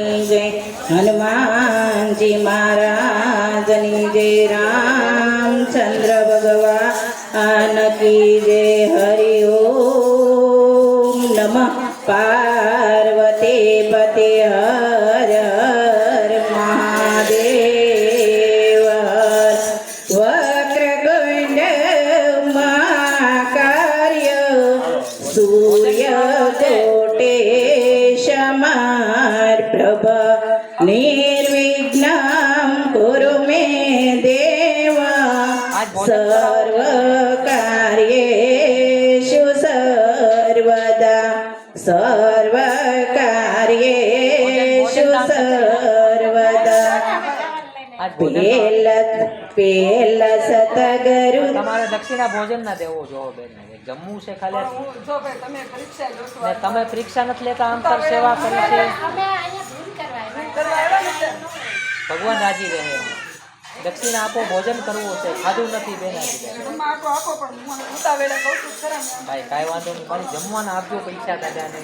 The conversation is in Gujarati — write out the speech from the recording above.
જય હનુમાનજી મહારાજની જય રામચંદ્ર ભગવાન કી જય હરિ ઓમ નમઃ. પાર્વતી પતિ હર હર મહાદેવ. વક્રગુંડ મહાકાર્ય. સૂર્ય કોટે પ્રભ નિર્વિઘ્ન કુરુ મે દેવ સર્વ કાર્યેષુ સર્વદા સર્વ કાર્યેષુ સર્વદા આજ ભોજન પેલ પેલ સતગરુ. તમારે દક્ષિણા ભોજન ના દેવો જોવો બેન જમવું છે ખાલી. જો ભાઈ તમે પરીક્ષા લો તમે પરીક્ષા નથી લેતા અંતર સેવા કરી છે? ભગવાન રાજી રહે. દક્ષિણા આપો ભોજન કરવું છે. ખાધું નથી બેન. ભાઈ કાંઈ વાંધો નહીં. મારી જમવાના આપજો પૈસા દાદાને.